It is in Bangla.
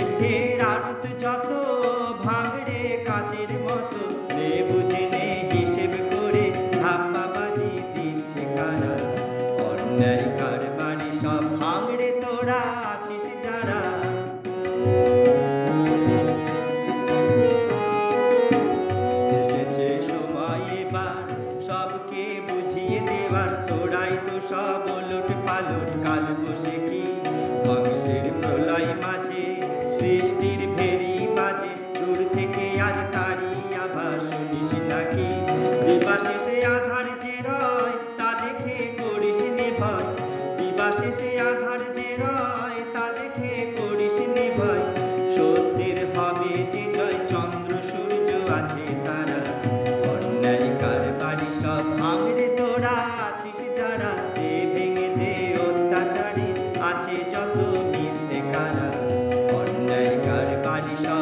মিথ্যের আড়ত যত ভাঙড়ে কাচের মতো নে বুঝে নে হিসেব করে ধাপ্পাবাজি দিচ্ছে কারা? অন্যায় কারবারি সব ভাঙড়ে তোরা আছিস যারা। এসেছে সময় এবার, সবকে বুঝিয়ে দেওয়ার তোরাই তো সব ওলট পালট, কাল বসে কি ধ্বংসের প্রলয় আর তারি আবার শুনিস নাকি দিবাশেষে আধার যে রয়, তা দেখে করিস নে ভয়। দিবাশেষে আধার যে রয়, তা দেখে করিস নে ভয়। সত্যের হবে যে জয় চন্দ্র সূর্য আছে তারা। অন্যায় কারবারি সব ভাঙড়ে তোরা আছিস যারা। দে ভেঙে দে অত্যাচারে আছে যত মিথ্যে কারা। অন্যায় কারবারি সব